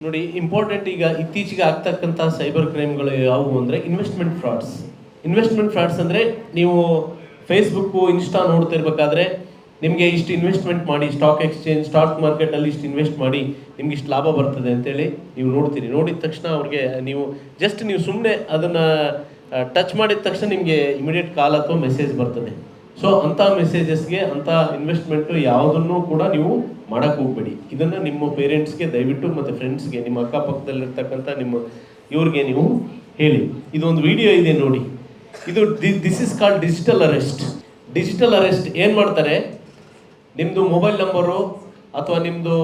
ನೋಡಿ ಇಂಪಾರ್ಟೆಂಟ್ ಈಗ ಇತ್ತೀಚೆಗೆ ಆಗ್ತಕ್ಕಂಥ ಸೈಬರ್ ಕ್ರೈಮ್ಗಳು ಯಾವುವು ಅಂದರೆ ಇನ್ವೆಸ್ಟ್ಮೆಂಟ್ ಫ್ರಾಡ್ಸ್ ಇನ್ವೆಸ್ಟ್ಮೆಂಟ್ ಫ್ರಾಡ್ಸ್ ಅಂದರೆ ನೀವು ಫೇಸ್ಬುಕ್ಕು ಇನ್ಸ್ಟಾ ನೋಡ್ತಿರ್ಬೇಕಾದ್ರೆ ನಿಮಗೆ ಇಷ್ಟು ಇನ್ವೆಸ್ಟ್ಮೆಂಟ್ ಮಾಡಿ ಸ್ಟಾಕ್ ಎಕ್ಸ್ಚೇಂಜ್ ಸ್ಟಾಕ್ ಮಾರ್ಕೆಟಲ್ಲಿ ಇಷ್ಟು ಇನ್ವೆಸ್ಟ್ ಮಾಡಿ ನಿಮ್ಗೆ ಇಷ್ಟು ಲಾಭ ಬರ್ತದೆ ಅಂತೇಳಿ ನೀವು ನೋಡ್ತೀರಿ. ನೋಡಿದ ತಕ್ಷಣ ಅವ್ರಿಗೆ ನೀವು ಜಸ್ಟ್ ನೀವು ಸುಮ್ಮನೆ ಅದನ್ನು ಟಚ್ ಮಾಡಿದ ತಕ್ಷಣ ನಿಮಗೆ ಇಮಿಡಿಯೇಟ್ ಕಾಲ್ ಅಥವಾ ಮೆಸೇಜ್ ಬರ್ತದೆ. ಸೊ ಅಂಥ ಮೆಸೇಜಸ್ಗೆ ಅಂಥ ಇನ್ವೆಸ್ಟ್ಮೆಂಟು ಯಾವುದನ್ನು ಕೂಡ ನೀವು ಮಾಡಕ್ಕೆ ಹೋಗ್ಬೇಡಿ. ಇದನ್ನು ನಿಮ್ಮ ಪೇರೆಂಟ್ಸ್ಗೆ ದಯವಿಟ್ಟು ಮತ್ತು ಫ್ರೆಂಡ್ಸ್ಗೆ ನಿಮ್ಮ ಅಕ್ಕಪಕ್ಕದಲ್ಲಿರ್ತಕ್ಕಂಥ ನಿಮ್ಮ ಇವ್ರಿಗೆ ನೀವು ಹೇಳಿ. ಇದೊಂದು ವಿಡಿಯೋ ಇದೆ ನೋಡಿ. ಇದು this is called digital arrest digital arrest ಏನು ಮಾಡ್ತಾರೆ? ನಿಮ್ಮದು ಮೊಬೈಲ್ ನಂಬರು ಅಥವಾ ನಿಮ್ಮದು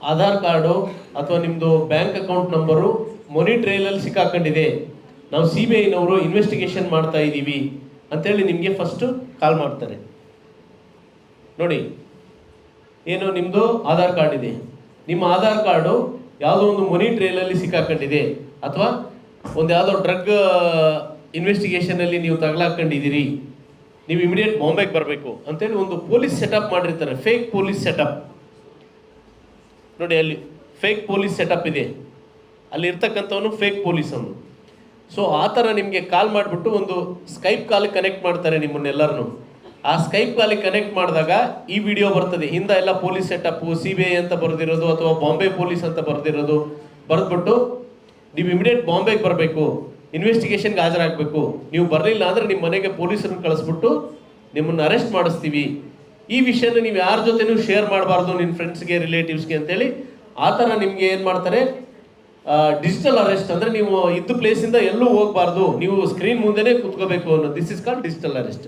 ಆಧಾರ್ ಕಾರ್ಡು, ಅಥವಾ ನಿಮ್ಮದು ಬ್ಯಾಂಕ್ ಅಕೌಂಟ್ ನಂಬರು ಮೊನಿ ಟ್ರೈಲಲ್ಲಿ ಸಿಕ್ಕಾಕೊಂಡಿದೆ. ನಾವು ಸಿ ಬಿ ಐನವರು ಇನ್ವೆಸ್ಟಿಗೇಷನ್ ಮಾಡ್ತಾ ಇದ್ದೀವಿ ಅಂತೇಳಿ ನಿಮಗೆ ಫಸ್ಟು ಕಾಲ್ ಮಾಡ್ತಾರೆ. ನೋಡಿ, ಏನು ನಿಮ್ಮದು ಆಧಾರ್ ಕಾರ್ಡ್ ಇದೆ. ನಿಮ್ಮ ಆಧಾರ್ ಕಾರ್ಡು ಯಾವುದೋ ಒಂದು ಮನಿ ಟ್ರೇಲಲ್ಲಿ ಸಿಕ್ಕಾಕೊಂಡಿದೆ. ಅಥವಾ ಒಂದು ಯಾವುದೋ ಡ್ರಗ್ ಇನ್ವೆಸ್ಟಿಗೇಷನಲ್ಲಿ ನೀವು ತಗಲಾಕೊಂಡಿದ್ದೀರಿ. ನೀವು ಇಮಿಡಿಯೇಟ್ ಬಾಂಬೆಗೆ ಬರಬೇಕು ಅಂತೇಳಿ ಒಂದು ಪೊಲೀಸ್ ಸೆಟಪ್ ಮಾಡಿರ್ತಾರೆ. ಫೇಕ್ ಪೊಲೀಸ್ ಸೆಟಪ್ ನೋಡಿ ಅಲ್ಲಿ ಫೇಕ್ ಪೊಲೀಸ್ ಸೆಟಪ್ ಇದೆ. ಅಲ್ಲಿ ಇರ್ತಕ್ಕಂಥವನು ಫೇಕ್ ಪೊಲೀಸ್ ಅವನು ಸೊ ಆ ಥರ ನಿಮಗೆ ಕಾಲ್ ಮಾಡಿಬಿಟ್ಟು ಒಂದು ಸ್ಕೈಪ್ ಕಾಲಿಗೆ ಕನೆಕ್ಟ್ ಮಾಡ್ತಾರೆ ನಿಮ್ಮನ್ನೆಲ್ಲರನ್ನು. ಆ ಸ್ಕೈಪ್ ಕಾಲಿಗೆ ಕನೆಕ್ಟ್ ಮಾಡಿದಾಗ ಈ ವಿಡಿಯೋ ಬರ್ತದೆ. ಹಿಂದೆ ಎಲ್ಲ police setup C B I ಅಂತ ಬರೆದಿರೋದು ಅಥವಾ ಬಾಂಬೆ ಪೊಲೀಸ್ ಅಂತ ಬರೆದಿರೋದು ಬರೆದ್ಬಿಟ್ಟು ನೀವು ಇಮಿಡಿಯೇಟ್ ಬಾಂಬೆಗೆ ಬರಬೇಕು. ಇನ್ವೆಸ್ಟಿಗೇಷನ್ಗೆ ಹಾಜರಾಗಬೇಕು. ನೀವು ಬರಲಿಲ್ಲ ಅಂದರೆ ನಿಮ್ಮ ಮನೆಗೆ ಪೊಲೀಸರನ್ನು ಕಳಿಸ್ಬಿಟ್ಟು ನಿಮ್ಮನ್ನು ಅರೆಸ್ಟ್ ಮಾಡಿಸ್ತೀವಿ. ಈ ವಿಷಯನ ನೀವು ಯಾರ ಜೊತೆನೂ ಶೇರ್ ಮಾಡಬಾರ್ದು ನಿನ್ನ ಫ್ರೆಂಡ್ಸ್ಗೆ ರಿಲೇಟಿವ್ಸ್ಗೆ ಅಂತೇಳಿ ಆ ಥರ ನಿಮಗೆ ಏನು ಮಾಡ್ತಾರೆ? ಡಿಜಿಟಲ್ ಅರೆಸ್ಟ್ ಅಂದರೆ ನೀವು ಇದ್ದ ಪ್ಲೇಸಿಂದ ಎಲ್ಲೂ ಹೋಗಬಾರ್ದು. ನೀವು ಸ್ಕ್ರೀನ್ ಮುಂದೆನೇ ಕುತ್ಕೋಬೇಕು ಅನ್ನೋ this is called digital arrest